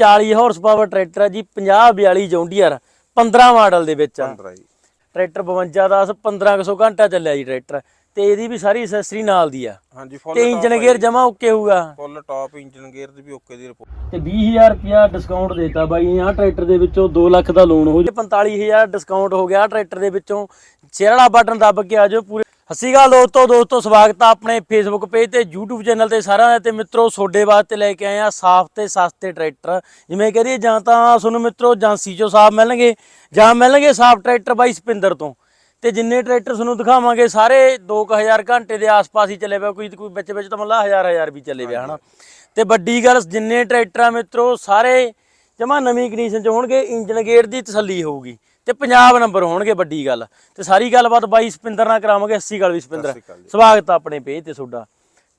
40 horse power tractor ਹੈ ਜੀ 50 42 John Deere 15 model ਦੇ ਵਿੱਚ ਆ। 15 ਜੀ। ਟਰੈਕਟਰ 52 10 1500 ਘੰਟਾ ਚੱਲਿਆ ਜੀ ਟਰੈਕਟਰ ਤੇ ਇਹਦੀ ਵੀ ਸਾਰੀ ਐਕਸੈਸਰੀ ਨਾਲ ਦੀ ਆ। ਹਾਂਜੀ ਫੁੱਲ ਤੇ ਇੰਜਨ ਗੇਅਰ ਜਮਾ ਓਕੇ ਹੋਊਗਾ। ਫੁੱਲ ਟਾਪ ਇੰਜਨ ਗੇਅਰ ਦੀ ਵੀ ਓਕੇ ਦੀ ਰਿਪੋਰਟ ਤੇ 20000 ਰੁਪਿਆ ਡਿਸਕਾਊਂਟ ਦੇਤਾ ਬਾਈ ਆਹ ਟਰੈਕਟਰ ਦੇ ਵਿੱਚੋਂ 2 ਲੱਖ ਦਾ ਲੋਨ ਹੋ ਜਾ। 45000 ਡਿਸਕਾਊਂਟ ਹੋ ਗਿਆ ਟਰੈਕਟਰ ਦੇ ਵਿੱਚੋਂ। ਸ਼ੇਅਰ ਵਾਲਾ ਬਟਨ ਦੱਬ ਕੇ ਆ ਜਾਓ ਪੂਰੇ ਸਤਿ ਗੱਲ ਦੋਸਤੋ ਦੋਸਤੋ, ਸਵਾਗਤ ਆ ਆਪਣੇ ਫੇਸਬੁੱਕ ਪੇਜ ਤੇ, YouTube ਚੈਨਲ ਤੇ ਸਾਰਿਆਂ ਦਾ ਤੇ ਮਿੱਤਰੋ ਤੁਹਾਡੇ ਵਾਸਤੇ ਲੈ ਕੇ ਆਏ ਆ ਸਾਫ਼ ਤੇ ਸਸਤੇ ਟਰੈਕਟਰ। ਜਿਵੇਂ ਕਹਦੇ ਜਾਂ ਤਾਂ ਤੁਹਾਨੂੰ ਮਿੱਤਰੋ ਏਜੰਸੀ ਚੋਂ ਸਾਫ਼ ਮਿਲਣਗੇ, ਜਾਂ ਮਿਲਣਗੇ ਸਾਫ਼ ਟਰੈਕਟਰ ਬਾਈ ਸਪਿੰਦਰ ਤੋਂ। ਤੇ ਜਿੰਨੇ ਟਰੈਕਟਰ ਤੁਹਾਨੂੰ ਦਿਖਾਵਾਂਗੇ, ਸਾਰੇ 2000 ਘੰਟੇ ਦੇ ਆਸ-ਪਾਸ ਹੀ ਚੱਲੇ ਪਿਆ, ਕੋਈ ਕੋਈ ਵਿੱਚ ਵਿੱਚ ਤਾਂ ਮੱਲਾ ਹਜ਼ਾਰ ਹਜ਼ਾਰ ਵੀ ਚੱਲੇ ਪਿਆ, ਹਨਾ? ਤੇ ਵੱਡੀ ਗੱਲ, ਜਿੰਨੇ ਟਰੈਕਟਰਾਂ ਆ ਮਿੱਤਰੋ, ਸਾਰੇ ਜਮਾ ਨਵੀਂ ਕੰਡੀਸ਼ਨ ਚ ਹੋਣਗੇ ਇੰਜਨ ਗੇਅਰ ਦੀ ਤਸੱਲੀ ਹੋਊਗੀ। ਤੇ ਪੰਜਾਬ ਨੰਬਰ ਹੋਣਗੇ ਵੱਡੀ ਗੱਲ। ਤੇ ਸਾਰੀ ਗੱਲਬਾਤ ਬਾਈ ਸਪਿੰਦਰ ਨਾਲ ਕਰਾਵਾਂਗੇ 80 ਗੱਲ ਵੀ ਸਪਿੰਦਰ ਸਤਿ ਸ਼੍ਰੀ ਅਕਾਲ ਜੀ। ਸਵਾਗਤ ਆ ਆਪਣੇ ਪੇਜ ਤੇ ਤੁਹਾਡਾ।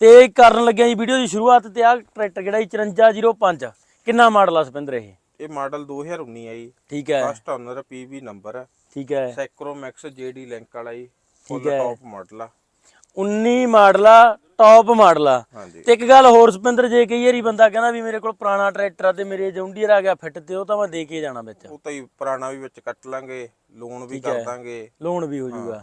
ਤੇ ਕਰਨ ਲੱਗਿਆ ਜੀ ਵੀਡੀਓ ਦੀ ਸ਼ੁਰੂਆਤ ਤੇ ਆ ਟਰੈਕਟਰ ਕਿਹੜਾ ਜੀ 5405 ਕਿੰਨਾ ਮਾਡਲ ਆ ਸਪਿੰਦਰ ਇਹ? ਇਹ ਮਾਡਲ 2019 ਹੈ ਜੀ। ਠੀਕ ਹੈ। ਫਸਟ ਓਨਰ ਪੀਵੀ ਨੰਬਰ ਹੈ ਠੀਕ ਹੈ। ਸੈਕਰੋ ਮੈਕਸ ਜੇਡੀ ਲਿੰਕ ਵਾਲਾ ਜੀ। ਫੁੱਲ। ਟਾਪ ਮਾਡਲ ਆ। 19 ਮਾਡਲ ਆ ਟੌਪ ਮਾਡਲ ਆ। ਹਾਂਜੀ। ਤੇ ਇੱਕ ਗੱਲ ਹੋਰ ਸੁਪਿੰਦਰ ਜੇ ਕਈ ਵਾਰੀ ਬੰਦਾ ਕਹਿੰਦਾ ਵੀ ਮੇਰੇ ਕੋਲ ਪੁਰਾਣਾ ਟਰੈਕਟਰ ਆ ਤੇ ਮੇਰੇ ਜੌਂਡੀਅਰ ਆ ਗਿਆ ਫਿੱਟ ਤੇ ਉਹ ਤਾਂ ਮੈਂ ਦੇ ਕੇ ਜਾਣਾ ਵਿੱਚ। ਉਹ ਤਾਂ ਹੀ ਪੁਰਾਣਾ ਵੀ ਵਿੱਚ ਕੱਟ ਲਾਂਗੇ ਲੋਨ ਵੀ ਕਰ ਦਾਂਗੇ। ਲੋਨ ਵੀ ਹੋ ਜਾਊਗਾ।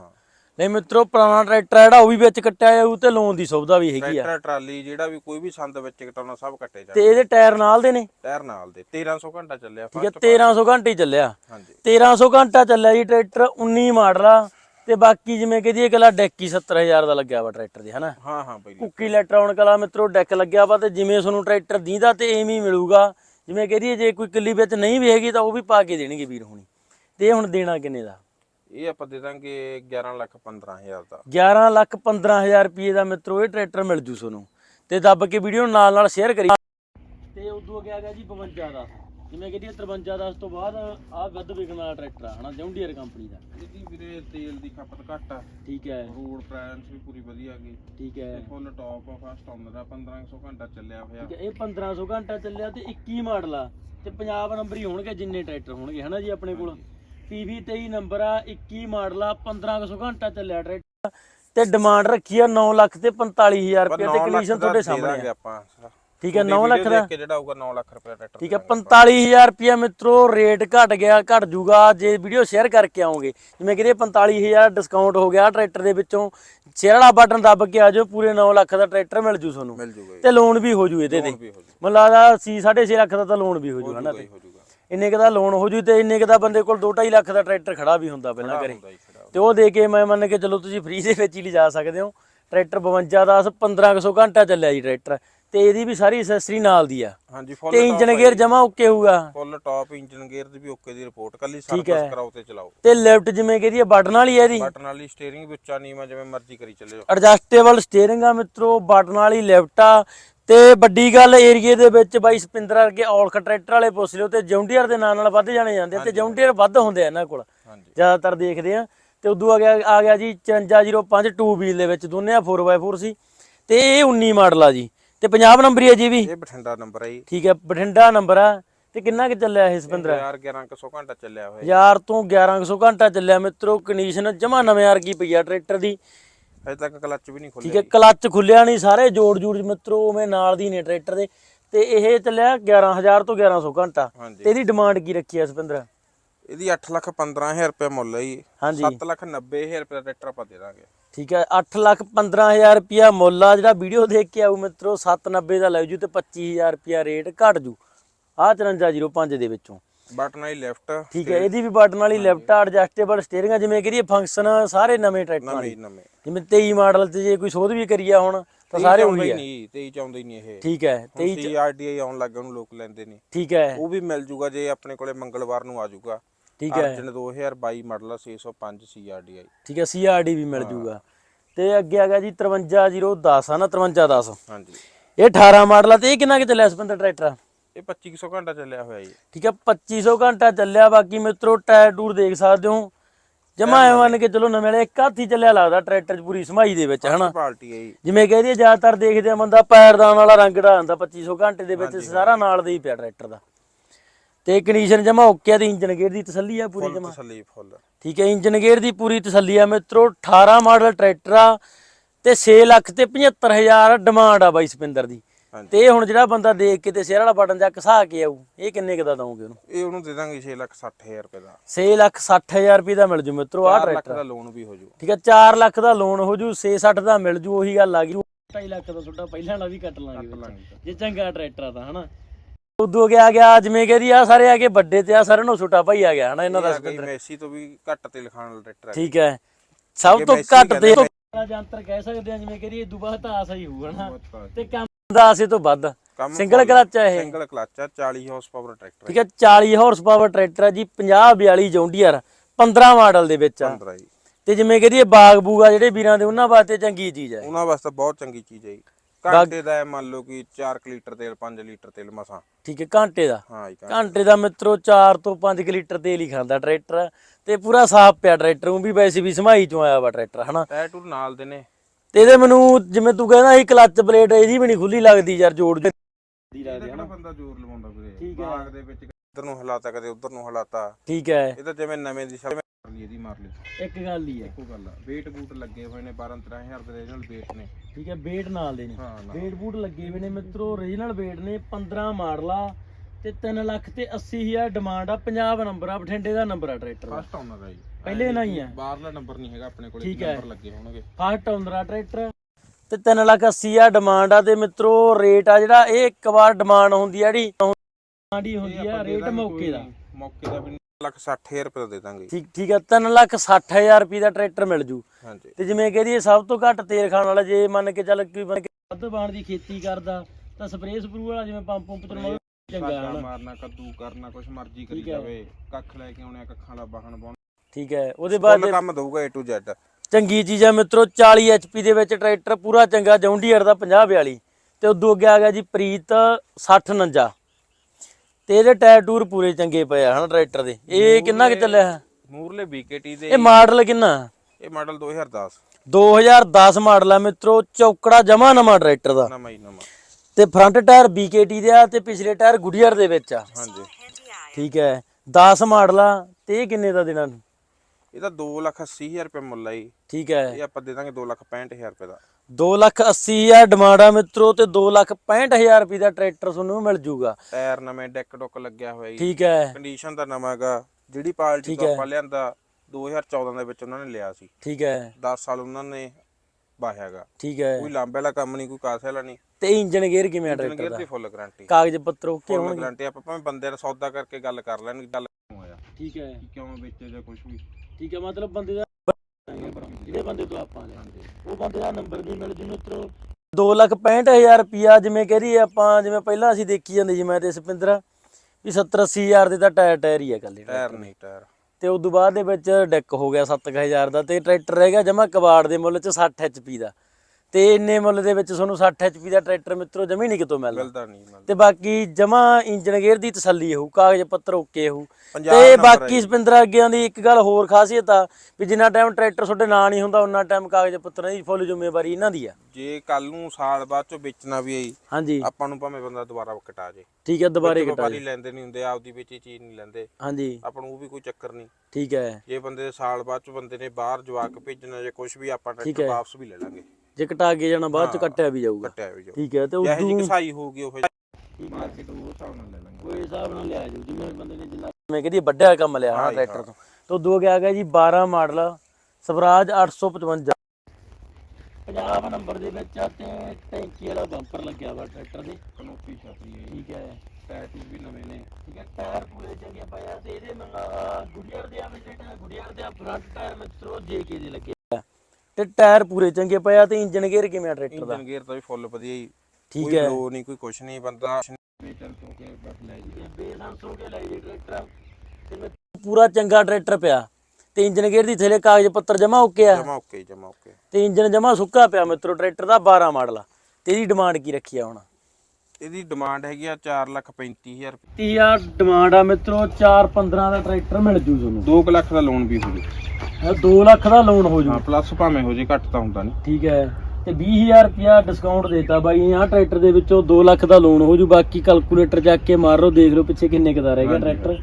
ਨਹੀਂ ਮਿੱਤਰੋ ਪੁਰਾਣਾ ਟਰੈਕਟਰ ਜਿਹੜਾ ਉਹ ਵੀ ਵਿੱਚ ਕੱਟਿਆ ਜਾਊ ਤੇ ਲੋਨ ਦੀ ਸੁਵਿਧਾ ਵੀ ਹੈਗੀ ਆ। ਟਰੈਕਟਰ ਟਰਾਲੀ ਜਿਹੜਾ ਵੀ ਕੋਈ ਵੀ ਸੰਦ ਵਿੱਚ ਕਟਾਉਣਾ ਸਭ ਕੱਟੇ ਤੇ ਜਾਣ ਇਹਦੇ ਟਾਇਰ ਨਾਲ ਦੇ ਨੇ? ਟਾਇਰ ਨਾਲ ਦੇ 1300 ਘੰਟਾ ਚੱਲਿਆ ਠੀਕ ਹੈ ਫਸਟ 1300 ਘੰਟੇ ਚੱਲਿਆ। ਹਾਂਜੀ। 1300 ਘੰਟਾ ਚੱਲਿਆ ਜੀ ਟਰੈਕਟਰ 19 ਮਾਡਲ ਆ। ਤੇ ਬਾਕੀ ਜਿਵੇਂ ਕਹਦੀ ਇਹ ਕਲਾ ਡੈਕ ਹੀ 70000 ਦਾ ਲੱਗਿਆ ਵਾ ਟਰੈਕਟਰ ਦੇ ਹਨਾ? ਹਾਂ ਹਾਂ ਬਈ ਕੁੱਕੀ ਇਲੈਕਟ੍ਰੋਨਿਕ ਵਾਲਾ ਮਿੱਤਰੋ ਡੈਕ ਲੱਗਿਆ ਵਾ ਤੇ ਜਿਵੇਂ ਤੁਹਾਨੂੰ ਟਰੈਕਟਰ ਦੀਂਦਾ ਤੇ ਐਵੇਂ ਹੀ ਮਿਲੂਗਾ। ਜਿਵੇਂ ਕਹਦੀ ਜੇ ਕੋਈ ਕਿੱਲੀ ਵਿੱਚ ਨਹੀਂ ਵੀ ਹੈਗੀ ਤਾਂ ਉਹ ਵੀ ਪਾ ਕੇ ਦੇਣਗੇ ਵੀਰ ਹੁਣੀ। ਤੇ ਇਹ ਹੁਣ ਦੇਣਾ ਕਿੰਨੇ ਦਾ? ਇਹ ਆਪਾਂ ਦੇ ਦਾਂਗੇ 11 ਲੱਖ 15000 ਦਾ। 11 ਲੱਖ 15000 ਰੁਪਏ ਦਾ ਮਿੱਤਰੋ ਇਹ ਟਰੈਕਟਰ ਮਿਲ ਜੂ ਤੁਹਾਨੂੰ। ਤੇ ਦੱਬ ਕੇ ਵੀਡੀਓ ਨਾਲ ਨਾਲ ਸ਼ੇਅਰ ਕਰੀ। ਤੇ ਉਦੋਂ ਅੱਗੇ ਆ ਗਿਆ ਜੀ 52 ਦਾ। ਜਿਵੇਂ ਕਹਿੰਦੀ 53 ਦਾ ਤੋਂ ਬਾਅਦ ਆ ਵੱਧ ਵਿਕਣ ਵਾਲਾ ਟਰੈਕਟਰ ਆ ਹਨਾ ਜੌਂਡੀਅਰ ਕੰਪਨੀ ਦਾ। ਇਹਦੀ ਵੀਰੇ ਤੇਲ ਦੀ ਖਪਤ ਘੱਟ ਆ। ਠੀਕ ਹੈ। ਰੋਡ ਪ੍ਰਾਇੰਸ ਵੀ ਪੂਰੀ ਵਧੀਆ ਗਈ ਠੀਕ ਹੈ। ਫੁੱਲ ਟਾਪ ਆ ਫਸਟ ਓਨਰ ਆ 1500 ਘੰਟਾ ਚੱਲਿਆ ਹੋਇਆ। ਠੀਕ ਹੈ, ਇਹ 1500 ਘੰਟਾ ਚੱਲਿਆ ਤੇ 21 ਮਾਡਲ ਆ ਤੇ ਪੰਜਾਬ ਨੰਬਰ ਹੀ ਹੋਣਗੇ ਜਿੰਨੇ ਟਰੈਕਟਰ ਹੋਣਗੇ ਹਨਾ ਜੀ ਆਪਣੇ ਕੋਲ? PV 23 ਨੰਬਰ ਆ 21 ਮਾਡਲ ਆ 1500 ਘੰਟਾ ਚੱਲਿਆ ਟਰੈਕਟਰ। ਤੇ ਡਿਮਾਂਡ ਰੱਖੀ ਆ 9 ਲੱਖ ਤੇ 45000 ਪਰ ਰੁਪਏ 9 ਤੇ ਦਾ ਤੁਹਾਡੇ ਦੇ ਸਾਹਮਣੇ ਆ। ਆਪਾਂ। ਠੀਕ ਹੈ ਉਹਦੀ 9 ਲੱਖ ਦਾ। ਦੇਖ ਕੇ ਜਿਹੜਾ ਹੋਊਗਾ 9 ਲੱਖ ਰੁਪਏ ਟਰੈਕਟਰ ਠੀਕ ਹੈ 45000 ਰੁਪਏ ਮਿੱਤਰੋ ਰੇਟ ਘਟ ਗਿਆ ਘਟ ਜੂਗਾ। ਜੇ ਵੀਡੀਓ ਸ਼ੇਅਰ ਕਰਕੇ ਆਓਗੇ ਜਿਵੇਂ ਕਿ ਇਹ 45000 ਡਿਸਕਾਊਂਟ ਹੋ ਗਿਆ ਟਰੈਕਟਰ ਦੇ ਵਿੱਚੋਂ ਸ਼ੇਅਰ ਵਾਲਾ ਬਟਨ ਦੱਬ ਕੇ ਆ ਜਾਓ ਪੂਰੇ 9 ਲੱਖ ਦਾ ਟਰੈਕਟਰ ਮਿਲ ਜੂ ਤੁਹਾਨੂੰ। ਮਿਲ ਜੂਗਾ ਤੇ ਲੋਨ ਵੀ ਹੋ ਜੂ ਇਹਦੇ ਤੇ। ਮੈਨੂੰ ਲੱਗਦਾ ਸੀ 6.5 ਲੱਖ ਦਾ ਤਾਂ ਲੋਨ ਵੀ ਹੋ ਜੂ ਹਨਾ ਤੇ। ਇੰਨੇ ਕੁ ਦਾ ਲੋਨ ਹੋ ਜੂ ਤੇ ਇੰਨੇ ਕੁ ਦਾ ਬੰਦੇ ਕੋਲ 2.5 ਲੱਖ ਦਾ ਟਰੈਕਟਰ ਖੜਾ ਵੀ ਹੁੰਦਾ ਪਹਿਲਾਂ ਘਰੇ। ਤੇ ਉਹ ਦੇ ਕੇ ਮੈਂ ਮੰਨ ਕੇ ਚਲੋ ਤੁਸੀਂ ਫ੍ਰੀ ਦੇ ਵਿੱਚ ਹੀ ਲਿਜਾ ਸਕਦੇ ਹੋ। ਟਰੈਕਟਰ 52 ਦਾ 1500 ਘੰਟਾ ਚੱਲਿਆ ਜੀ ਟਰੈਕਟਰ ਤੇ ਇਹਦੀ ਵੀ ਸਾਰੀ ਐਕਸੈਸਰੀ ਨਾਲ ਦੀ ਆ। ਹਾਂਜੀ ਫੁੱਲ ਤੇ ਇੰਜਨ ਗੇਅਰ ਜਮਾ ਓਕੇ ਹੋਊਗਾ। ਫੁੱਲ ਟਾਪ ਇੰਜਨ ਗੇਅਰ ਦੀ ਵੀ ਓਕੇ ਦੀ ਰਿਪੋਰਟ ਕੱਲੀ ਸਰਵਿਸ ਕਰਾਓ ਤੇ ਚਲਾਓ। ਤੇ ਲੈਫਟ ਜਿਵੇਂ ਕਹਦੀ ਬਟਨ ਵਾਲੀ ਹੈ ਇਹਦੀ? ਬਟਨ ਵਾਲੀ ਸਟੀਅਰਿੰਗ ਵੀ ਉੱਚਾ ਨੀਵਾਂ ਜਿਵੇਂ ਮਰਜ਼ੀ ਕਰੀ ਚੱਲਿਓ। ਐਡਜਸਟੇਬਲ ਸਟੀਅਰਿੰਗ ਆ ਮਿੱਤਰੋ ਬਟਨ ਵਾਲੀ ਲੈਫਟ ਆ। ਤੇ ਵੱਡੀ ਗੱਲ ਏਰੀਏ ਦੇ ਵਿੱਚ ਬਾਈ ਸਪਿੰਦਰ ਵਰਗੇ ਔਲਖ ਟਰੈਕਟਰ ਵਾਲੇ ਪੁੱਛ ਲਿਓ ਤੇ ਜੌਂਡੀਅਰ ਦੇ ਨਾਂ ਨਾਲ ਵੱਧ ਜਾਣੇ ਜਾਂਦੇ ਆ ਤੇ ਜੌਂਡੀਅਰ ਵੱਧ ਹੁੰਦੇ ਆ ਇਹਨਾਂ ਕੋਲ। ਹਾਂਜੀ। ਜ਼ਿਆਦਾਤਰ ਦੇਖਦੇ ਆ। ਤੇ ਉਦੋਂ ਆ ਗਿਆ ਆ ਗਿਆ ਜੀ 5405 2 ਵੀਲ ਦੇ ਵਿੱਚ ਦੋਨੇ ਆ 4x4 ਸੀ। ਤੇ ਇਹ 19 ਮਾਡਲ ਆ ਜੀ। ਤੇ ਪੰਜਾਬ ਨੰਬਰ ਹੀ ਹੈ ਜੀ ਵੀ? ਇਹ ਬਠਿੰਡਾ ਨੰਬਰ ਹੈ ਜੀ। ਠੀਕ ਹੈ ਬਠਿੰਡਾ ਨੰਬਰ ਆ। ਤੇ ਕਿੰਨਾ ਕਿ ਚੱਲਿਆ ਇਹ ਸਪਿੰਦਰ? ਯਾਰ 1100 ਘੰਟਾ ਚੱਲਿਆ ਹੋਇਆ ਯਾਰ ਤੋਂ 1100 ਘੰਟਾ ਚੱਲਿਆ ਮਿੱਤਰੋ ਕੰਡੀਸ਼ਨ ਜਮਾ ਨਵੇਂ ਵਰਗੀ ਪਈ ਆ ਟਰੈਕਟਰ ਦੀ। ਅਜੇ ਤੱਕ ਕਲੱਚ ਵੀ ਨਹੀਂ ਠੀਕ ਖੁੱਲਿਆ ਹੈ ਕਲੱਚ ਖੁੱਲਿਆ ਨਹੀਂ ਸਾਰੇ ਜੋੜ ਜੂੜ ਮਿੱਤਰੋ ਉਵੇਂ ਨਾਲ ਦੀ ਨੇ ਟਰੈਕਟਰ ਦੇ। ਤੇ ਇਹ ਚੱਲਿਆ 11000 ਤੋਂ 1100 ਘੰਟਾ। ਤੇ ਇਹਦੀ ਡਿਮਾਂਡ ਕੀ ਰੱਖੀ ਐ ਸਪਿੰਦਰ? ਇਹਦੀ 8 ਲੱਖ 15000 ਰੁਪਏ ਮੁੱਲ ਹੈ ਜੀ। ਹਾਂਜੀ। 7 ਲੱਖ 90000 ਰੁਪਏ ਦਾ ਟਰੈਕਟਰ ਆਪਾਂ ਦੇ ਦਾਂਗੇ। ਠੀਕ ਹੈ 8 ਲੱਖ 15000 ਰੁਪਿਆ ਮੁੱਲ ਆ ਜਿਹੜਾ ਵੀਡੀਓ ਦੇਖ ਕੇ ਆਊ ਮਿੱਤਰੋ 790 ਦਾ ਲੈ ਜੂ ਤੇ 25000 ਰੁਪਿਆ ਰੇਟ ਘਟ ਜੂ। ਆ 5405 ਦੇ ਵਿੱਚੋਂ। ਬਟਨ ਵਾਲੀ ਲੈਫਟ ਠੀਕ ਹੈ ਇਹਦੀ ਵੀ ਬਟਨ ਵਾਲੀ ਲੈਫਟ ਐਡਜਸਟੇਬਲ ਸਟੀਅਰਿੰਗ ਆ ਜਿਵੇਂ ਕਰੀਏ ਫੰਕਸ਼ਨ ਸਾਰੇ ਨਵੇਂ ਟਰੈਕਟਰਾਂ ਨਵੇਂ ਦੇ ਨਵੇਂ। ਜਿਵੇਂ 23 ਮਾਡਲ ਤੇ ਜੇ ਕੋਈ ਸੋਧ ਵੀ ਕਰੀਆ ਹੁਣ ਤਾਂ ਸਾਰੇ ਉਹੀ ਆ। ਨਹੀਂ 23 ਚਾਹੁੰਦੇ ਹੀ ਨਹੀਂ ਇਹ। ਠੀਕ ਹੈ 23 ਸੀਆਰਡੀਆਈ ਆਉਣ ਲੱਗਾ ਉਹਨੂੰ ਲੋਕ ਲੈਂਦੇ ਨੇ ਠੀਕ ਹੈ। ਉਹ ਵੀ ਮਿਲ ਜੂਗਾ ਜੇ ਆਪਣੇ ਕੋਲੇ ਮੰਗਲਵਾਰ ਨੂੰ ਆ ਜੂਗਾ। ਠੀਕ ਹੈ। ਅਰਜਨ 2022 ਮਾਡਲ ਆ 605 ਸੀਆਰਡੀਆਈ ਠੀਕ ਹੈ ਸੀਆਰਡੀ ਵੀ ਮਿਲ ਜੂਗਾ। ਤੇ ਅੱਗੇ ਆ ਗਿਆ ਜੀ 53010 ਆ ਨਾ 5310 ਹਾਂਜੀ। ਇਹ 18 ਮਾਡਲ ਆ ਤੇ ਇਹ ਕਿੰਨਾ ਕਿ ਚੱਲਿਆ ਸਪਿੰਦਰ ਟਰੈਕਟਰ? ਇਹ 2500 ਘੰਟਾ ਚੱਲਿਆ ਹੋਇਆ ਜੀ। ਠੀਕ ਹੈ 2500 ਘੰਟਾ ਚੱਲਿਆ। ਬਾਕੀ ਮਿੱਤਰੋ ਟਾਇਰ ਟੂਰ ਦੇਖ ਸਕਦੇ ਹੋ। ਜਮਾ ਐ ਮੰਨ ਕੇ ਚਲੋ ਨਵੇਂ ਵਾਲੇ ਇੱਕ ਹੱਥ ਹੀ ਚੱਲਿਆ ਲੱਗਦਾ ਟਰੈਕਟਰ 'ਚ ਪੂਰੀ ਸਮਾਈ ਦੇ ਵਿੱਚ ਹਨਾ? ਪਾਰਟੀ ਹੈ ਜੀ। ਜਿਵੇਂ ਕਹਦੀ ਜ਼ਿਆਦਾਤਰ ਦੇਖਦੇ ਆ ਬੰਦਾ ਪੈਰਦਾਨ ਵਾਲਾ ਰੰਗ ਢਾ ਹੁੰਦਾ 2500 ਘੰਟੇ ਦੇ ਵਿੱਚ ਸਾਰਾ ਨਾਲ ਦਾ ਹੀ ਪਿਆ ਟਰੈਕਟਰ ਦਾ। ਤੇ ਕੰਡੀਸ਼ਨ ਜਮਾ ਓਕੇ ਆ ਤੇ ਇੰਜਨ ਗੇਅਰ ਦੀ ਤਸੱਲੀ ਆ ਪੂਰੀ ਜਮਾ। ਤਸੱਲੀ ਫੁੱਲ। ਠੀਕ ਹੈ ਇੰਜਨ ਗੇਅਰ ਦੀ ਪੂਰੀ ਤਸੱਲੀ ਆ ਮਿੱਤਰੋ 18 ਮਾਡਲ ਟਰੈਕਟਰ ਆ ਤੇ 6 ਲੱਖ ਤੇ 75000 ਡਿਮਾਂਡ ਆ ਬਾਈ ਸਪਿੰਦਰ ਦੀ। ਤੇ ਇਹ ਹੁਣ ਜਿਹੜਾ ਬੰਦਾ ਦੇਖ ਕੇ ਤੇ ਸ਼ੇਅਰ ਵਾਲਾ ਬਟਨ ਜਾਂ ਘਸਾ ਕੇ ਆਊ ਇਹ ਕਿੰਨੇ ਕੁ ਦਾ ਦਵੋਗੇ ਉਹਨੂੰ? ਇਹ ਉਹਨੂੰ ਦੇ ਦਾਂਗੇ 6 ਲੱਖ 60000 ਰੁਪਏ ਦਾ। 6 ਲੱਖ 60000 ਰੁਪਏ ਦਾ ਮਿਲ ਜੂ ਮਿੱਤਰੋ ਆ 4 ਲੱਖ ਟਰੈਕਟਰ ਦਾ ਲੋਨ ਵੀ ਹੋ ਜੂ। ਠੀਕ ਹੈ 4 ਲੱਖ ਦਾ ਲੋਨ ਹੋ ਜੂ 6-60 ਦਾ ਮਿਲ ਜੂ ਉਹੀ ਗੱਲ ਆ ਗਈ। 2.5 ਲੱਖ ਦਾ ਤੁਹਾਡਾ ਪਹਿਲਾਂ ਵਾਲਾ ਵੀ ਕੱਟ ਲਾਂਗੇ। ਜੇ ਚੰਗਾ ਟਰੈਕਟਰ ਆ ਤਾਂ ਹਨਾ? ਉਦੋਂ ਗਿਆ ਗਿਆ ਜਿਵੇਂ ਕਹਦੀ ਆ ਸਾਰੇ ਆ ਕੇ ਵੱਡੇ ਤੇ ਆ ਸਾਰਿਆਂ ਨੂੰ ਛੋਟਾ ਭਾਈ ਆ ਗਿਆ ਹਨਾ ਇਹਨਾਂ ਦਾ ਗਈ ਮੈਸੀ ਤੋਂ ਵੀ ਘੱਟ ਤੇ ਲਿਖਾਣ ਵਾਲਾ ਟਰੈਕਟਰ ਹੈ ਠੀਕ ਹੈ। ਸਭ ਤੋਂ ਮੈਸੀ ਘੱਟ ਕਹਿੰਦੇ ਤੇ ਜੰਤਰ ਕਹਿ ਸਕਦੇ ਆ ਜਿਵੇਂ ਕਹਦੀ ਇਦੋਂ ਬਾਅਦ ਤਾਂ ਆਸਾ ਹੀ ਹੋਊਗਾ ਨਾ ਬਹੁਤ ਤੇ ਕੰਮ ਦਾ ਆਸੇ ਤੋਂ ਵੱਧ। ਸਿੰਗਲ ਕਲਚ ਆ ਇਹ। ਸਿੰਗਲ ਕਲਚ ਆ 40 ਹਾਰਸ ਪਾਵਰ ਟਰੈਕਟਰ ਠੀਕ ਹੈ 40 ਹਾਰਸ ਪਾਵਰ ਟਰੈਕਟਰ ਆ ਜੀ 50 42 ਜੌਂਡੀਅਰ 15 ਮਾਡਲ ਦੇ ਵਿੱਚ ਆ। 15 ਜੀ। ਤੇ ਜਿਵੇਂ ਕਹਦੀ ਬਾਗ ਬੂਗਾ ਜਿਹੜੇ ਵੀਰਾਂ ਦੇ ਉਹਨਾਂ ਵਾਸਤੇ ਚੰਗੀ ਚੀਜ਼ ਹੈ ਉਹਨਾਂ ਵਾਸਤੇ ਬਹੁਤ ਚੰਗੀ ਚੀਜ਼ ਹੈ ਜੀ। ਘੰਟੇ ਦਾ ਮੰਨ ਲਓ ਕਿ 4 ਲੀਟਰ ਤੇਲ 5 ਲੀਟਰ ਤੇਲ ਮਸਾਂ। ਠੀਕ ਹੈ ਘੰਟੇ ਦਾ? ਹਾਂ ਜੀ ਘੰਟੇ। ਘੰਟੇ ਦਾ ਮਿੱਤਰੋ 4 ਤੋਂ 5 ਲੀਟਰ ਤੇਲ ਹੀ ਖਾਂਦਾ ਟਰੈਕਟਰ। ਤੇ ਪੂਰਾ ਸਾਫ਼ ਪਿਆ ਟਰੈਕਟਰ ਉਹ ਵੀ ਵੈਸੇ ਵੀ ਸਮਾਈ ਚੋਂ ਆਇਆ ਵਾ ਟਰੈਕਟਰ ਹਨਾ? ਟਾਇਰ ਟੂਰ ਨਾਲ ਦੇ ਨੇ। ਤੇ ਇਹਦੇ ਮੈਨੂੰ ਜਿਵੇਂ ਤੂੰ ਕਹਿੰਦਾ ਸੀ ਕਲੱਚ ਪਲੇਟ ਇਹਦੀ ਵੀ ਨਹੀਂ ਖੁੱਲੀ ਲੱਗਦੀ ਯਾਰ ਜੋੜ ਦੀ ਬੰਦਾ ਜ਼ੋਰ ਲਵਾਉਂਦਾ ਵੀਰੇ। ਬਾਗ ਦੇ ਵਿੱਚ ਇੱਧਰ ਨੂੰ ਹਲਾਤਾ ਕਦੇ ਉੱਧਰ ਨੂੰ ਹਲਾਤਾ। ਠੀਕ ਹੈ। ਇਹ ਤਾਂ ਜਿਵੇਂ ਨਵੇਂ ਦੀ ਸਭ ਮਾਰ ਲਈ ਇਹਦੀ ਮਾਰ ਲਈ। ਇੱਕ ਗੱਲ ਹੀ ਹੈ। ਇੱਕੋ ਗੱਲ ਆ। ਵੇਟ ਬੂਟ ਲੱਗੇ ਹੋਏ ਨੇ 12 13000 ਦੇ ਰੀਜਨਲ ਵੇਟ ਨੇ। ਠੀਕ ਹੈ ਵੇਟ ਨਾਲ ਦੇ ਨੇ। ਹਾਂ ਨਾ ਵੇਟ ਬੂਟ ਲੱਗੇ ਹੋਏ ਨੇ ਮਿੱਤਰੋ ਓਰੀਜਨਲ ਵੇਟ ਨੇ 15 ਮਾਡਲਾ ਤੇ 3 ਲੱਖ ਤੇ 80 ਹਜ਼ਾਰ ਡਿਮਾਂਡ ਆ ਪੰਜਾਬ ਨੰਬਰ ਆ ਬਠਿੰਡੇ ਦਾ ਨੰਬਰ ਆ ਟਰੈਕਟਰ ਦਾ। ਫਸਟ ਆਉਂਦਾ ਦਾ ਜੀ। ਪਹਿਲੇ ਨਾਲ ਹੀ ਆ। ਬਾਹਰਲਾ ਨੰਬਰ ਨਹੀਂ ਹੈਗਾ ਆਪਣੇ ਕੋਲ ਠੀਕ ਹੈ। ਨੰਬਰ ਲੱਗੇ ਹੋਣਗੇ। ਫਸਟ ਆਉਂਦਾ ਟਰੈਕਟਰ। ਤੇ 3 ਲੱਖ 80 ਹਜ਼ਾਰ ਡਿਮਾਂਡ ਆ ਤੇ ਮਿੱਤਰੋ ਰੇਟ ਆ ਜਿਹੜਾ ਇਹ ਇੱਕ ਵਾਰ ਡਿਮਾਂਡ ਹੁੰਦੀ ਆ ਜਿਹੜੀ। ਹੀ ਹੁੰਦੀ ਆ ਰੇਟ ਮੌਕੇ ਦਾ। ਮੌਕੇ ਦਾ ਵੀ ਲੱਖ 60000 ਰੁਪਏ ਦਾ ਦੇ ਦਾਂਗੇ ਠੀਕ ਠੀਕ ਆ 3 ਲੱਖ 60 ਹਜ਼ਾਰ ਰੁਪਏ ਦਾ ਟਰੈਕਟਰ ਮਿਲ ਜੂ। ਹਾਂਜੀ। ਤੇ ਜਿਵੇਂ ਕਹਦੀਏ ਸਭ ਤੋਂ ਘੱਟ ਤੇਲ ਖਾਣ ਵਾਲਾ ਜੇ ਮੰਨ ਕੇ ਚੱਲ ਕੋਈ ਮੰਨ ਕੇ ਵੱਧ ਬਾਣ ਦੀ ਖੇਤੀ ਕਰਦਾ ਤਾਂ ਸਪਰੇਅ ਸਪਰੂ ਵਾਲਾ ਜਿਵੇਂ ਪੰਪ ਪੰਪ ਚਲਾਉਣਾ ਉਹ ਚੰਗਾ ਬਾਜਾ ਹਨਾ। ਮਾਰਨਾ ਕੱਦੂ ਕਰਨਾ ਕੁਛ ਮਰਜ਼ੀ ਕਰੀ ਠੀਕ ਹੈ। ਜਾਵੇ। ਕੱਖ ਲੈ ਕੇ ਆਉਣੇ ਆ, ਕੱਖਾਂ ਦਾ ਬਾਹਣ ਪਾਉਣਾ ਠੀਕ ਹੈ ਉਹਦੇ ਬਾਅਦ ਫੁੱਲ ਕੰਮ ਦਊਗਾ A to Z ਚੰਗੀ ਚੀਜ਼ ਆ ਮਿੱਤਰੋ 40 HP ਦੇ ਵਿੱਚ ਟਰੈਕਟਰ ਪੂਰਾ ਚੰਗਾ ਜੌਂਡੀਅਰ ਦਾ 50 42 ਤੇ ਉਦੋਂ ਅੱਗੇ ਆ ਗਿਆ ਜੀ ਪ੍ਰੀਤ 60 49 ਤੇ ਇਹਦੇ ਟਾਇਰ ਟੂਰ ਪੂਰੇ ਚੰਗੇ ਪਏ ਆ ਹਨਾ ਟਰੈਕਟਰ ਦੇ। ਇਹ ਕਿੰਨਾ ਕਿ ਚੱਲਿਆ? ਹੈ? ਮੂਰਲੇ BKT ਦੇ ਇਹ ਮਾਡਲ ਕਿੰਨਾ? ਇਹ ਮਾਡਲ 2010 2010 ਮਾਡਲ ਆ ਮਿੱਤਰੋ ਚੌਕੜਾ ਜਮਾ ਨਵਾਂ ਟਰੈਕਟਰ ਦਾ। ਨਵਾਂ ਹੀ ਨਵਾਂ। ਤੇ ਫਰੰਟ ਟਾਇਰ BKT ਦੇ ਆ ਤੇ ਪਿਛਲੇ ਟਾਇਰ ਗੁਡੀਅਰ ਦੇ ਵਿੱਚ ਆ। ਹਾਂਜੀ। ਠੀਕ ਹੈ 10 ਮਾਡਲ ਆ ਤੇ ਇਹ ਕਿੰਨੇ ਦਾ ਦੇਣਾ ਇਹਦਾ 2 ਲੱਖ 80 ਹਜ਼ਾਰ ਰੁਪਏ ਮੁੱਲ ਜੀ। ਠੀਕ ਹੈ। ਇਹ ਆਪਾਂ ਦੇ ਦਾਂਗੇ 2 ਲੱਖ 65 ਹਜ਼ਾਰ ਰੁਪਏ ਦਾ। 2 ਲੱਖ 80 ਹਜ਼ਾਰ ਡਿਮਾਂਡ ਆ ਮਿੱਤਰੋ ਤੇ 2 ਲੱਖ 65 ਹਜ਼ਾਰ ਰੁਪਏ ਦਾ ਟਰੈਕਟਰ ਤੁਹਾਨੂੰ ਮਿਲ ਜੂਗਾ। ਟਾਇਰ ਨਵੇਂ ਡੈਕ ਡੁੱਕ ਲੱਗਿਆ ਹੋਇਆ ਜੀ। ਠੀਕ ਹੈ। ਕੰਡੀਸ਼ਨ ਦਾ ਨਵਾਂ ਹੈਗਾ ਜਿਹੜੀ ਠੀਕ ਤੋਂ। ਆਪਾਂ ਲਿਆਂਦਾ 2014 ਦੇ ਵਿੱਚ ਉਹਨਾਂ ਨੇ ਲਿਆ ਸੀ। ਠੀਕ ਹੈ। 10 ਸਾਲ ਉਹਨਾਂ ਨੇ ਬਾਹਿਆਗਾ ਠੀਕ ਹੈ। ਕੋਈ ਲਾਂਬੇ ਵਾਲਾ ਕੰਮ ਨਹੀਂ ਕੋਈ ਕਾਸੇ ਵਾਲਾ ਨਹੀਂ। ਤੇ ਇੰਜਨ ਗੇਅਰ ਕਿਵੇਂ ਆ ਇੰਜਨ ਟਰੈਕਟਰ ਗੇਅਰ ਦਾ ਦੀ? ਫੁੱਲ ਗਾਰੰਟੀ ਕਾਗਜ਼ ਪੱਤਰ ਓਕੇ ਹੋਣਗੇ ਗਾਰੰਟੀ ਆਪਾਂ ਭਾਵੇਂ ਬੰਦੇ ਨਾਲ ਸੌਦਾ ਕਰਕੇ ਗੱਲ ਕਰ ਲੈਣਗੇ ਗੱਲ ਆਇਆ ਠੀਕ ਹੈ। ਕਿਉਂ ਵੇਚੇ ਜਾਂ ਕੁਝ ਵੀ। ਠੀਕ ਹੈ ਮਤਲਬ ਬੰਦੇ ਦਾ ਜਿਹੜੇ ਬੰਦੇ ਤੋਂ ਆਪਾਂ ਲੈਂਦੇ ਉਹ ਬੰਦੇ ਦਾ ਨੰਬਰ ਵੀ ਮਿਲ ਜੂ ਮਿੱਤਰੋ। 2 ਲੱਖ 65 ਹਜ਼ਾਰ ਰੁਪਿਆ ਜਿਵੇਂ ਕਹਿ ਰਹੀ ਆਪਾਂ ਜਿਵੇਂ ਪਹਿਲਾਂ ਅਸੀਂ ਦੇਖੀ ਜਾਂਦੇ ਸੀ ਮੈਂ ਤੇ ਸੁਪਿੰਦਰ ਵੀ 70 80 ਹਜ਼ਾਰ ਦੇ ਤਾਂ ਟਾਇਰ ਟਾਇਰ ਹੀ ਆ ਕੱਲੇ ਟਾਇਰ ਨਹੀਂ ਟਾਇਰ। ਤੇ ਉਸ ਤੋਂ ਬਾਅਦ ਦੇ ਵਿੱਚ ਡੈਕ ਹੋ ਗਿਆ 7000 ਦਾ ਤੇ ਟਰੈਕਟਰ ਰਹਿ ਗਿਆ ਜਮਾ ਕਬਾੜ ਦੇ ਮੁੱਲ ਚ 60 HP ਦਾ। ਤੇ ਇੰਨੇ ਮੁੱਲ ਦੇ ਵਿੱਚ ਤੁਹਾਨੂੰ 60 HP ਦਾ ਟਰੈਕਟਰ ਮਿੱਤਰੋ ਜਮੀ ਨਹੀਂ ਕਿਤੋਂ ਮਿਲਦਾ। ਮਿਲਦਾ ਨਹੀਂ ਮਿਲਦਾ। ਤੇ ਬਾਕੀ ਜਮਾ ਇੰਜਨ ਗੇਅਰ ਦੀ ਤਸੱਲੀ ਹੋਊ ਕਾਗਜ਼ ਪੱਤਰ ਓਕੇ ਹੋਊ। ਤੇ ਬਾਕੀ ਸਪਿੰਦਰ ਅੱਗਿਆਂ ਦੀ ਇੱਕ ਗੱਲ ਹੋਰ ਖਾਸੀਅਤ ਆ ਵੀ ਜਿੰਨਾ ਟਾਈਮ ਟਰੈਕਟਰ ਤੁਹਾਡੇ ਨਾਂ ਨਹੀਂ ਹੁੰਦਾ ਉਹਨਾਂ ਟਾਈਮ ਕਾਗਜ਼ ਪੱਤਰਾਂ ਦੀ ਫੁੱਲ ਜ਼ਿੰਮੇਵਾਰੀ ਇਹਨਾਂ ਦੀ ਆ। ਜੇ ਕੱਲ ਨੂੰ ਸਾਲ ਬਾਅਦ ਚੋਂ ਵੇਚਣਾ ਵੀ ਆਈ ਹਾਂਜੀ। ਆਪਾਂ ਨੂੰ ਭਾਵੇਂ ਬੰਦਾ ਦੁਬਾਰਾ ਕਟਾ ਜੇ। ਠੀਕ ਹੈ ਦੁਬਾਰੇ ਕਟਾ ਵਪਾਰੀ ਲੈਂਦੇ ਨਹੀਂ ਹੁੰਦੇ ਆਪਦੀ ਵਿੱਚ ਚੀਜ਼ ਨਹੀਂ ਲੈਂਦੇ। ਹਾਂਜੀ। ਆਪਾਂ ਨੂੰ ਉਹ ਵੀ ਕੋਈ ਚੱਕਰ ਨਹੀਂ। ਠੀਕ ਹੈ। ਜੇ ਬੰਦੇ ਸਾਲ ਬਾਅਦ ਚ ਬੰਦੇ ਨੇ ਬਾਹਰ ਜਵਾਕ ਭੇਜਣਾ ਜਾਂ ਕੁਝ ਵੀ ਆਪਾਂ ਟਰੈਕਟਰ। ਵਾਪਸ ਵੀ ਲੈ ਲਾਂਗੇ। ਜੇ ਕਟਾ ਕੇ ਜਾਣਾ ਬਾਅਦ ਚ ਕੱਟਿਆ ਵੀ ਜਾਊਗਾ। ਕੱਟਿਆ ਵੀ ਜਾਓ ਠੀਕ ਹੈ ਤੇ ਜਿਹੇ ਜੀ ਕਸਾਈ ਹੋਊਗੀ ਉਹ ਮਾਰਕੀਟ ਉਹ ਹਿਸਾਬ ਨਾਲ ਲੈ ਲਾਂਗੇ ਕੋਈ ਹਿਸਾਬ ਨਾਲ ਲਿਆ ਜੂ ਜਿਵੇਂ ਬੰਦੇ ਨੇ ਜਿੰਨਾ ਮੈਂ ਕਹਿੰਦੀ ਵੱਡਾ ਕੰਮ ਲਿਆ ਹਾਂ ਜੀ, ਟਰੈਕਟਰ ਤੋਂ। ਤੋਂ ਉਦੋਂ ਗਿਆ ਗਿਆ ਜੀ 12 ਮਾਡਲ ਸਵਰਾਜ 855 ਪੰਜਾਬ ਨੰਬਰ ਦੇ ਵਿੱਚ ਆ ਤੇ ਟੈਂਕੀ ਵਾਲਾ ਬੰਪਰ ਲੱਗਿਆ ਵਾ ਟਰੈਕਟਰ ਦੇ। ਕਨੋਪੀ ਛਾਪੀ ਹੈ ਠੀਕ ਹੈ ਟਾਇਰ ਵੀ ਨਵੇਂ ਨੇ। ਠੀਕ ਹੈ ਟਾਇਰ ਪੂਰੇ ਚੰਗੇ ਪਏ ਆ ਤੇ ਇਹਦੇ ਨਾਲ ਗੁੜੀਅਰ ਦੇ ਆ ਵਿੱਚ ਗੁੜੀਅਰ ਦੇ ਫਰੰਟ ਟਾਇਰ ਮਿੱਤਰੋ ਜੇਕੇ ਦੇ ਲੱਗੇ। ਤੇ ਟਾਇਰ ਪੂਰੇ ਚੰਗੇ ਪਏ ਆ ਤੇ ਇੰਜਨ ਗੇਅਰ ਕਿਵੇਂ ਆ ਟਰੈਕਟਰ ਦਾ? ਇੰਜਨ ਗੇਅਰ ਤਾਂ ਵੀ ਫੁੱਲ ਵਧੀਆ ਹੀ ਠੀਕ ਕੋਈ ਹੈ। ਲੋ ਨਹੀਂ ਕੋਈ ਕੁਛ ਨਹੀਂ ਬੰਦਾ ਵੇਚਣ ਤੋਂ ਕੇ ਬਸ ਲੈ ਜੀ ਬੇਸੰਸ ਹੋ ਕੇ ਲੈ ਜੇ ਟਰੈਕਟਰ ਤੇ ਮੈਂ ਪੂਰਾ ਚੰਗਾ ਟਰੈਕਟਰ ਪਿਆ ਤੇ ਇੰਜਨ ਗੇਅਰ ਦੀ ਥੱਲੇ ਕਾਗਜ਼ ਪੱਤਰ ਜਮਾ ਓਕੇ ਆ? ਜਮਾ ਓਕੇ ਜਮਾ ਓਕੇ। ਤੇ ਇੰਜਨ ਜਮਾ ਸੁੱਕਾ ਪਿਆ ਮਿੱਤਰੋ ਟਰੈਕਟਰ ਦਾ 12 ਮਾਡਲ ਆ। ਤੇ ਇਹਦੀ ਡਿਮਾਂਡ ਕੀ ਰੱਖੀ ਆ ਹੁਣ? ਇਹਦੀ ਡਿਮਾਂਡ ਹੈਗੀ ਆ 435000 ਰੁਪਏ। 30000 ਡਿਮਾਂਡ ਆ ਮਿੱਤਰੋ 4 15 ਦਾ ਟਰੈਕਟਰ ਮਿਲ ਜੂ ਤੁਹਾਨੂੰ। 2 ਲੱਖ ਦਾ ਲੋਨ ਵੀ ਹੋ ਜੂ। 2 ਲੱਖ ਦਾ ਲੋਨ ਹੋ ਜੂ। ਹਾਂ ਪਲੱਸ ਭਾਵੇਂ ਹੋ ਜੇ ਘੱਟ ਤਾਂ ਹੁੰਦਾ ਨਹੀਂ। ਠੀਕ ਹੈ। ਤੇ 20000 ਰੁਪਿਆ ਡਿਸਕਾਊਂਟ ਦੇਤਾ ਬਾਈ ਆਹ ਟਰੈਕਟਰ ਦੇ ਵਿੱਚੋਂ 2 ਲੱਖ ਦਾ ਲੋਨ ਹੋ ਜੂ। ਬਾਕੀ ਕੈਲਕੂਲੇਟਰ ਚੱਕ ਕੇ ਮਾਰ ਲਓ ਦੇਖ ਲਓ ਪਿੱਛੇ ਕਿੰਨੇ ਕੁ ਦਾ ਰਹਿ ਗਿਆ ਟਰੈਕਟਰ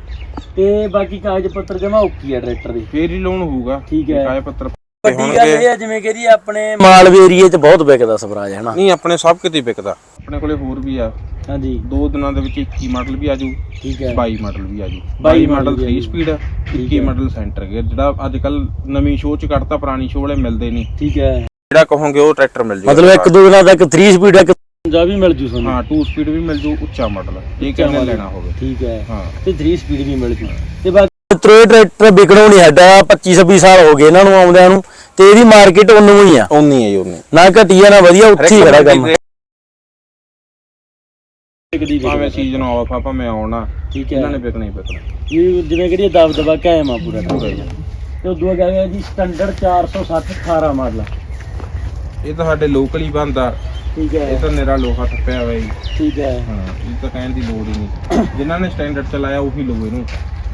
ਤੇ ਬਾਕੀ ਕਾਗਜ਼ ਪੱਤਰ ਜਮਾ ਓਕੀ ਆ ਟਰੈਕਟਰ ਦੇ। ਫੇਰ ਹੀ ਲੋਨ ਹੋਊਗਾ। ਠੀਕ ਹੈ। ਕਾਗਜ਼ ਪੱਤਰ ਵੱਡੀ ਗੱਲ ਇਹ ਹੈ ਜਿਵੇਂ ਕਿ ਜੀ ਆਪਣੇ ਮਾਲਵੇ ਏਰੀਏ 'ਚ ਬਹੁਤ ਵਿਕਦਾ ਸਵਰਾਜ ਹੈ ਨਾ? ਨਹੀਂ ਆਪਣੇ ਸਭ ਕਿਤੇ ਵਿਕਦਾ। ਆਪਣੇ ਕੋਲੇ ਹੋਰ ਵੀ ਆ। ਹਾਂਜੀ। ਦੋ ਦਿਨਾਂ ਦੇ ਵਿੱਚ 21 ਮਾਡਲ ਵੀ ਆਜੂ ਠੀਕ ਹੈ। 22 ਮਾਡਲ ਵੀ ਆਜੂ 22 22 ਮਾਡਲ ਵੀ 3 ਸਪੀਡ 21 ਮਾਡਲ ਸੈਂਟਰ ਗੇਅਰ ਜਿਹੜਾ ਅੱਜ ਕੱਲ ਨਵੀਂ ਸ਼ੋਅ ਚ ਕੱਢਤਾ ਪੁਰਾਣੀ ਸ਼ੋਅ ਵਾਲੇ ਮਿਲਦੇ ਨਹੀਂ। ਠੀਕ ਹੈ। ਜਿਹੜਾ ਕਹੋਗੇ ਉਹ ਟਰੈਕਟਰ ਮਿਲ ਜਾਊਗਾ ਮਤਲਬ ਇੱਕ ਦੋ ਦਿਨਾਂ ਤੱਕ 3 ਸਪੀਡ ਇੱਕ ਪੰਜਾਬੀ ਮਿਲ ਜੂ ਤੁਹਾਨੂੰ ਹਾਂ 2 ਸਪੀਡ ਵੀ ਮਿਲ ਜੂ ਉੱਚਾ ਮਾਡਲ ਜੇ ਕਿਹਨੇ। ਲੈਣਾ ਹੋਵੇ। ਠੀਕ ਹੈ। ਹਾਂ। ਤੇ 3 ਸਪੀਡ ਵੀ ਮਿਲ ਜੂ। ਤੇ ਬਾਕੀ ਇਹ ਟਰੈਕਟਰ ਵਿਕਣੋਂ ਨਹੀਂ ਹਟਾ 25 26 ਸਾਲ ਹੋ ਗਏ ਇਹਨਾਂ ਨੂੰ ਆਉਂਦਿਆਂ ਨੂੰ। ਤੇ ਇਹਦੀ ਮਾਰਕੀਟ ਉਹਨੂੰ ਹੀ ਆ। ਉਨੀ ਹੈ ਜੀ ਉਨੀ ਨਾ ਘਟੀਆ ਨਾ ਵਧੀਆ ਉੱਥੇ ਹੀ ਖੜਾ ਕੰਮ। ਭਾਵੇਂ ਸੀਜ਼ਨ ਆਫ ਆ? ਭਾਵੇਂ ਆਉਣਾ। ਠੀਕ ਹੈ। ਇਹਨਾਂ ਨੇ ਵਿਕਣਾ ਹੀ ਵਿਕਣਾ। ਇਹ ਜਿਵੇਂ ਕਿ ਦਬ ਦਬਾ ਕਾਇਮ ਆ ਪੂਰਾ। ਟਰੈਕਟਰ ਤੇ ਉਦੋਂ ਅੱਗੇ ਆ ਗਿਆ ਜੀ ਸਟੈਂਡਰਡ 460 18 ਮਾਡਲ ਇਹ ਤਾਂ ਸਾਡੇ ਲੋਕਲ ਹੀ ਬੰਦਾ ਠੀਕ ਇਹ ਹੈ ਤਾਂ ਨਿਰਾ ਲੋਹਾ ਥੱਪਿਆ ਹੋਇਆ ਜੀ। ਠੀਕ ਹੈ। ਹਾਂ ਇਹ ਤਾਂ ਕਹਿਣ ਦੀ ਲੋੜ ਹੀ ਨਹੀਂ। ਜਿਨ੍ਹਾਂ ਨੇ ਸਟੈਂਡਰਡ ਚਲਾਇਆ ਉਹੀ ਲਓ ਇਹਨੂੰ।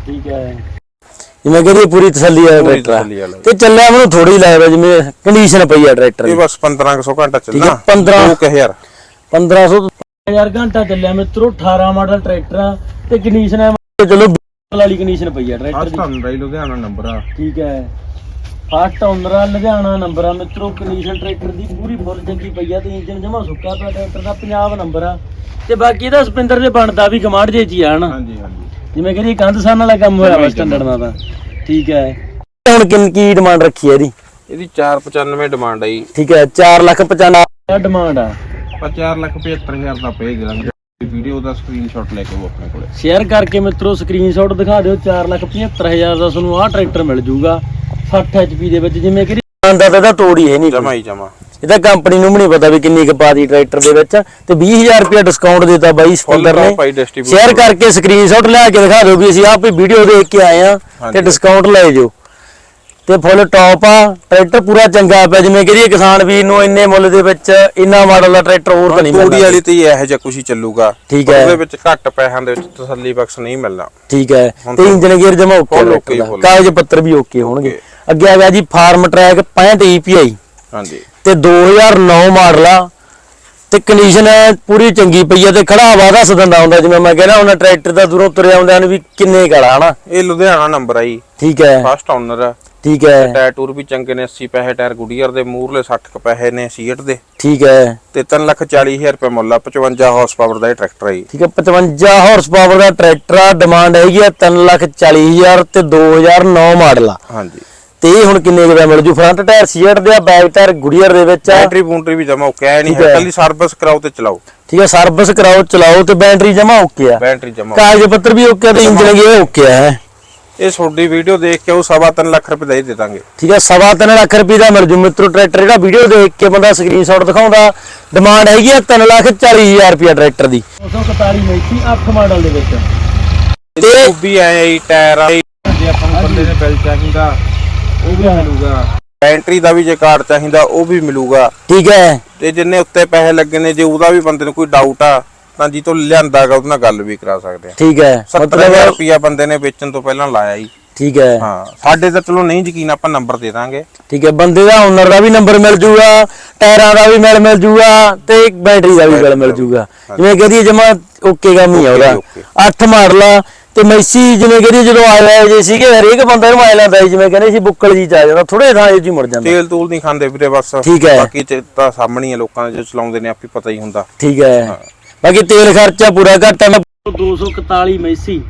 ਠੀਕ ਹੈ। ਜਿਵੇਂ ਕਿ ਪੂਰੀ ਤਸੱਲੀ ਆ ਪੂਰੀ ਟਰੈਕਟਰ ਤਸੱਲੀ ਵਾਲਾ। ਤੇ ਚੱਲਿਆ ਮੈਨੂੰ ਥੋੜੀ ਲੱਗਦਾ ਜਿਵੇਂ ਕੰਡੀਸ਼ਨ ਪਈ ਆ ਟਰੈਕਟਰ ਇਹ ਦੀ। ਬਸ 1500 ਘੰਟਾ ਠੀਕ ਹੈ ਚੱਲਣਾ। 15 2000 1500 ਹਜ਼ਾਰ। ਘੰਟਾ ਚੱਲਿਆ ਮਿੱਤਰੋ 18 ਮਾਡਲ ਟਰੈਕਟਰ ਆ ਤੇ ਕੰਡੀਸ਼ਨ ਹੈ ਚਲੋ ਬਿਲਕੁਲ ਵਾਲੀ ਕੰਡੀਸ਼ਨ ਪਈ ਆ ਟਰੈਕਟਰ ਦੀ। ਤੁਹਾਨੂੰ ਰਾਈ ਲੁਧਿਆਣਾ ਨੰਬਰ ਆ। ਠੀਕ ਹੈ ਆ ਲੁਧਿਆਣਾ ਨੰਬਰ ਆ ਮਿੱਤਰੋ ਕੰਡੀਸ਼ਨ ਟਰੈਕਟਰ ਦੀ ਪੂਰੀ ਫੁੱਲ ਚੰਗੀ ਪਈ ਆ ਤੇ ਇੰਜਨ ਜਮਾ ਸੁੱਕਾ ਪਿਆ ਟਰੈਕਟਰ ਦਾ ਪੰਜਾਬ ਨੰਬਰ ਆ। ਤੇ ਬਾਕੀ ਇਹਦਾ ਸਪਿੰਦਰ ਦੇ ਬਣਦਾ ਵੀ ਕਮਾਂਡ ਜੇ ਹੀ ਆ ਹਨਾ ਹਾਂਜੀ ਹਾਂਜੀ। ਜਿਵੇਂ ਕਿ ਕੰਧ ਸਾਨ ਵਾਲਾ ਕੰਮ ਹੋਇਆ ਵਾ ਸਟੈਂਡਰਡ ਦਾ ਤਾਂ। ਠੀਕ ਹੈ। ਹੁਣ ਕਿੰਨ ਕੀ ਡਿਮਾਂਡ ਰੱਖੀ ਹੈ ਇਹਦੀ? ਇਹਦੀ 495 ਡਿਮਾਂਡ ਆਈ ਠੀਕ ਹੈ 4 ਲੱਖ 95 ਡਿਮਾਂਡ ਆ? ਪਰ 475000 ਦਾ ਭੇਜ ਦੇਵਾਂਗੇ ਵੀਡੀਓ ਦਾ ਸਕਰੀਨਸ਼ਾਟ ਲੈ ਕੇ ਉਹ ਆਪਣੇ ਕੋਲੇ। ਸ਼ੇਅਰ ਕਰਕੇ ਮਿੱਤਰੋ ਸਕਰੀਨਸ਼ਾਟ ਦਿਖਾ ਦਿਓ। 475000 ਦਾ ਤੁਹਾਨੂੰ ਆਹ ਟਰੈਕਟਰ ਮਿਲ ਜਾਊਗਾ 60 HP ਦੇ ਵਿੱਚ ਜਿਵੇਂ ਕਿ ਦਾ ਤਾਂ ਇਹਦਾ ਤੋੜ ਹੀ ਹੈ ਨਹੀਂ ਜਮਾ ਹੀ ਜਮਾ। ਇਹਦਾ ਕੰਪਨੀ ਨੂੰ ਵੀ ਨਹੀਂ ਪਤਾ ਵੀ ਕਿੰਨੀ ਕੁ ਪਾਦੀ ਟਰੈਕਟਰ ਦੇ ਵਿੱਚ। ਤੇ 20000 ਰੁਪਏ ਡਿਸਕਾਊਂਟ ਦਿੱਤਾ ਬਾਈ ਸਪੰਦਰ ਨੇ। ਸ਼ੇਅਰ ਕਰਕੇ ਸਕਰੀਨਸ਼ਾਟ ਲਿਆ ਕੇ ਦਿਖਾ ਦਿਓ ਵੀ ਅਸੀਂ ਆਪ ਹੀ ਵੀਡੀਓ ਦੇਖ ਕੇ ਆਏ ਆ ਤੇ। ਡਿਸਕਾਊਂਟ ਲੈ ਜਾਓ। ਤੇ ਫੁੱਲ ਟੌਪ ਆ ਟਰੈਕਟਰ ਪੂਰਾ ਚੰਗਾ ਪਿਆ ਜਿਵੇਂ ਕਿ ਕਿਸਾਨ ਵੀਰ ਨੂੰ ਇੰਨੇ ਮੁੱਲ ਦੇ ਵਿੱਚ ਇੰਨਾ ਮਾਡਲ ਦਾ ਟਰੈਕਟਰ ਹੋਰ ਤਾਂ ਨਹੀਂ ਮਿਲਦਾ ਵਾਲੀ ਤੇ ਇਹੋ ਜਿਹਾ ਕੁਝ ਹੀ ਚੱਲੂਗਾ। ਠੀਕ ਹੈ। ਉਹਦੇ ਵਿੱਚ ਘੱਟ ਪੈਸਿਆਂ ਦੇ ਵਿੱਚ ਤਸੱਲੀ ਬਖਸ਼ ਨਹੀਂ ਮਿਲਣਾ। ਠੀਕ ਹੈ। ਤੇ ਇੰਜਨ ਗੇਅਰ ਜਮਾ ਓਕੇ। ਕਾਗਜ਼ ਪੱਤਰ ਵੀ ਓਕੇ ਹੋਣਗੇ। ਅੱਗੇ ਆ ਗਿਆ ਜੀ ਫਾਰਮ ਟਰੈਕ 65 EPI ਹਾਂਜੀ। ਤੇ 2009 ਮਾਡਲ ਆ। ਤੇ ਕੰਡੀਸ਼ਨ ਪੂਰੀ ਚੰਗੀ ਪਈ ਆ ਤੇ ਖੜਾ ਹਵਾ ਦਾ ਸਦੰਦਾ ਹੁੰਦਾ ਜਿਵੇਂ ਮੈਂ ਕਹਿੰਦਾ ਉਹਨਾਂ ਟਰੈਕਟਰ ਦਾ ਦੂਰੋਂ ਤੁਰਿਆ ਆਉਂਦਿਆਂ ਨੂੰ ਵੀ ਕਿੰਨੇ ਗੜਾ ਹਨਾ? ਇਹ ਲੁਧਿਆਣਾ ਨੰਬਰ ਆਈ ਠੀਕ ਹੈ। ਫਸਟ ਓਨਰ ਆ। ਠੀਕ ਹੈ। ਟਾਇਰ ਟੂਰ ਵੀ ਚੰਗੇ ਨੇ 80 ਪੈਸੇ ਟਾਇਰ ਗੁਡੀਅਰ ਦੇ ਮੂਰਲੇ 60 ਕੁ ਪੈਸੇ ਨੇ ਸੀਟ ਦੇ। ਠੀਕ ਹੈ। ਤੇ 340000 ਰੁਪਏ ਮੁੱਲ ਆ 55 ਹਾਰਸ ਪਾਵਰ ਦਾ ਇਹ ਟਰੈਕਟਰ ਆ ਜੀ। ਠੀਕ ਹੈ 55 ਹਾਰਸ ਪਾਵਰ ਦਾ ਟਰੈਕਟਰ ਆ ਡਿਮਾਂਡ ਹੈਗੀ ਆ 340000 ਤੇ 2009 ਮਾਡਲ ਆ। ਹਾਂਜੀ। ਤੇ ਇਹ ਹੁਣ ਕਿੰਨੇ ਕੁ ਦਾ ਮਿਲ ਜੂ? ਫਰੰਟ ਟਾਇਰ ਸੀਟ ਦੇ ਆ ਬੈਕ ਟਾਇਰ ਗੁੜੀਅਰ ਦੇ ਵਿੱਚ ਆ। ਬੈਟਰੀ ਬੂਟਰੀ ਵੀ ਜਮਾ ਓਕੇ ਐ ਨਹੀਂ ਠੀਕ ਹੈ। ਹੈ ਕੱਲੀ ਸਰਵਿਸ ਕਰਾਓ ਤੇ ਚਲਾਓ। ਠੀਕ ਹੈ ਸਰਵਿਸ ਕਰਾਓ ਚਲਾਓ ਤੇ ਬੈਟਰੀ ਜਮਾ ਓਕੇ ਆ। ਬੈਟਰੀ ਜਮਾ ਕਾਗਜ਼ ਪੱਤਰ ਵੀ ਓਕੇ ਆ ਤੇ ਇੰਜਨ ਗੇਅਰ ਓਕੇ ਆ ਹੈ। ਇਹ ਤੁਹਾਡੀ ਵੀਡੀਓ ਦੇਖ ਕੇ ਉਹ ਸਵਾ ਤਿੰਨ ਲੱਖ ਰੁਪਏ ਦਾ ਹੀ ਦੇ ਦਾਂਗੇ। ਠੀਕ ਹੈ ਸਵਾ ਤਿੰਨ ਲੱਖ ਰੁਪਏ ਦਾ ਮਿਲ ਜੂ। ਮਿੱਤਰੋ ਟਰੈਕਟਰ ਜਿਹੜਾ ਵੀਡੀਓ ਦੇਖ ਕੇ ਬੰਦਾ ਸਕਰੀਨਸ਼ਾਟ ਦਿਖਾਉਂਦਾ ਡਿਮਾਂਡ ਹੈਗੀ ਆ 3 ਲੱਖ 40 ਹਜ਼ਾਰ ਰੁਪਏ ਟਰੈਕਟਰ ਦੀ। 241 ਮੈਸੀ 8 ਮਾਡਲ ਦੇ ਵਿੱਚ। ਤੇ ਉਹ ਵੀ ਜੀ ਟਾਇਰ ਆ ਜੇ ਆਪਾਂ ਨੂੰ ਬੰਦੇ ਨੇ ਬਿੱਲ ਚਾਹੀਦਾ ਉਹ ਵੀ ਮਿਲੂਗਾ। ਬੈਟਰੀ ਦਾ ਵੀ ਜੇ ਕਾਰਡ ਚਾਹੀਦਾ ਉਹ ਵੀ ਮਿਲੂਗਾ। ਠੀਕ ਹੈ। ਤੇ ਜਿੰਨੇ ਉੱਤੇ ਪੈਸੇ ਲੱਗੇ ਨੇ ਜੇ ਉਹਦਾ ਵੀ ਬੰਦੇ ਨੂੰ ਕੋਈ ਡਾਊਟ ਆ ਤਾਂ ਜੀ ਤੋਂ ਲਿਆਂਦਾਗਾ ਉਹਦੇ ਨਾਲ ਗੱਲ ਵੀ ਕਰਾ ਸਕਦੇ ਆ। ਠੀਕ ਹੈ। 70000 ਰੁਪਿਆ ਬੰਦੇ ਨੇ ਵੇਚਣ ਤੋਂ ਪਹਿਲਾਂ ਲਾਇਆ ਜੀ। ਠੀਕ ਹੈ। ਹਾਂ ਸਾਡੇ ਤਾਂ ਚਲੋ ਨਹੀਂ ਯਕੀਨ ਆਪਾਂ ਨੰਬਰ ਦੇ ਦਾਂਗੇ। ਠੀਕ ਹੈ ਬੰਦੇ ਦਾ ਓਨਰ ਦਾ ਵੀ ਨੰਬਰ ਮਿਲ ਜੂਗਾ ਟਾਇਰਾਂ ਦਾ ਵੀ ਮਿਲ ਮਿਲ ਜੂਗਾ ਤੇ ਬੈਟਰੀ ਦਾ ਵੀ ਮਿਲ ਮਿਲ ਜੂਗਾ। ਜਿਵੇਂ ਕਹਦੀ ਜਮਾ ਓਕੇ ਕੰਮ ਹੀ ਆ ਉਹਦਾ। ਓਕੇ। 8 ਮਾਡਲ ਆ ਤੇ ਮੈਸੀ ਜਿਵੇਂ ਕਹਦੀ ਜਦੋਂ ਆਇਆ ਜੇ ਸੀਗੇ ਹਰੇਕ ਬੰਦਾ ਨੂੰ ਆਇਆ ਲੈਂਦਾ ਸੀ ਜਿਵੇਂ ਕਹਿੰਦੇ ਸੀ ਬੁੱਕਲ ਜੀ ਚ ਆ ਜਾਂਦਾ ਥੋੜੇ ਥਾਂ ਜੀ ਮੁੜ ਜਾਂਦਾ। ਤੇਲ ਤੂਲ ਨਹੀਂ ਖਾਂਦੇ ਵੀਰੇ ਬਸ। ਠੀਕ ਹੈ। ਬਾਕੀ ਤੇ ਤਾਂ ਸਾਹਮਣੇ ਹੀ ਆ ਲੋਕਾਂ ਦੇ ਜੋ ਚਲਾਉਂਦੇ ਨੇ ਆਪੇ ਪਤਾ ਹੀ ਹੁੰਦਾ। ਠੀਕ ਹੈ। ਬਾਕੀ ਤੇਲ ਖਰਚਾ ਪੂਰਾ ਘੱਟ ਆ 241 ਮੈਸੀ।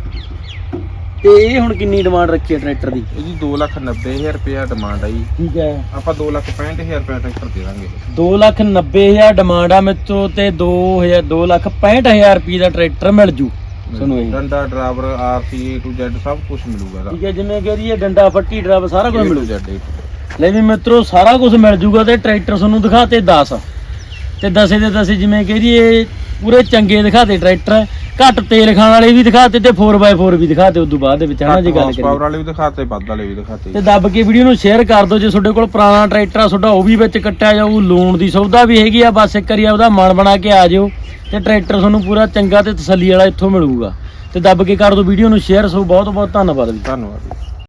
ਤੇ ਇਹ ਹੁਣ ਕਿੰਨੀ ਡਿਮਾਂਡ ਰੱਖੀ ਹੈ ਟਰੈਕਟਰ ਦੀ? ਇਹਦੀ 290000 ਰੁਪਿਆ ਡਿਮਾਂਡ ਆਈ ਠੀਕ ਹੈ। ਆਪਾਂ 265000 ਰੁਪਏ ਟਰੈਕਟਰ ਦੇ ਦਾਂਗੇ। 290000 ਡਿਮਾਂਡ ਆ ਮਿੱਤਰੋ ਤੇ 2000 265000 ਰੁਪਏ ਦਾ ਟਰੈਕਟਰ ਮਿਲ ਜੂ। ਤੁਹਾਨੂੰ ਇਹ ਡੰਡਾ driver RC A to Z ਸਭ ਕੁਝ ਮਿਲੂਗਾ ਇਹਦਾ। ਠੀਕ ਹੈ ਜਿਵੇਂ ਕਹ ਰਹੀਏ ਡੰਡਾ ਫੱਟੀ ਡਰਾਈਵ ਸਾਰਾ ਕੁਝ ਮਿਲੂ Z। ਲੈ ਵੀ ਮਿੱਤਰੋ ਸਾਰਾ ਕੁਝ ਮਿਲ ਜੂਗਾ ਤੇ ਟਰੈਕਟਰ ਤੁਹਾਨੂੰ ਦਿਖਾਤੇ 10 ਤੇ ਦਸੇ ਦੇ ਦਸੇ ਜਿਵੇਂ ਕਹ ਰਹੀਏ ਪੂਰੇ ਚੰਗੇ ਦਿਖਾਤੇ ਟਰੈਕਟਰ ਘੱਟ ਤੇਲ ਖਾਣ ਵਾਲੇ ਵੀ ਦਿਖਾਤੇ ਤੇ 4x4 ਵੀ ਦਿਖਾਤੇ ਉਦੋਂ ਬਾਅਦ ਦੇ ਵਿੱਚ ਹਨਾ ਜੀ ਗੱਲ ਕਰੀਏ। ਪਾਵਰ ਵਾਲੇ ਵੀ ਦਿਖਾਤੇ ਵੱਧ ਵਾਲੇ ਵੀ ਦਿਖਾਤੇ ਤੇ ਦੱਬ ਕੇ ਵੀਡੀਓ ਨੂੰ ਸ਼ੇਅਰ ਕਰ ਦਿਓ ਜੇ ਤੁਹਾਡੇ ਕੋਲ ਪੁਰਾਣਾ ਟਰੈਕਟਰ ਆ ਤੁਹਾਡਾ ਉਹ ਵੀ ਵਿੱਚ ਕੱਟਿਆ ਜਾਊ ਲੋਨ ਦੀ ਸੌਦਾ ਵੀ ਹੈਗੀ ਆ ਬਸ ਇੱਕ ਵਾਰੀ ਆਪਦਾ ਮਨ ਬਣਾ ਕੇ ਆ ਜਿਓ ਤੇ ਟਰੈਕਟਰ ਤੁਹਾਨੂੰ ਪੂਰਾ ਚੰਗਾ ਤੇ ਤਸੱਲੀ ਵਾਲਾ ਇੱਥੋਂ ਮਿਲੂਗਾ। ਤੇ ਦੱਬ ਕੇ ਕਰ ਦਿਓ ਵੀਡੀਓ ਨੂੰ ਸ਼ੇਅਰ ਸੋ ਬਹੁਤ ਬਹੁਤ ਧੰਨਵਾਦ ਜੀ। ਧੰਨਵਾਦ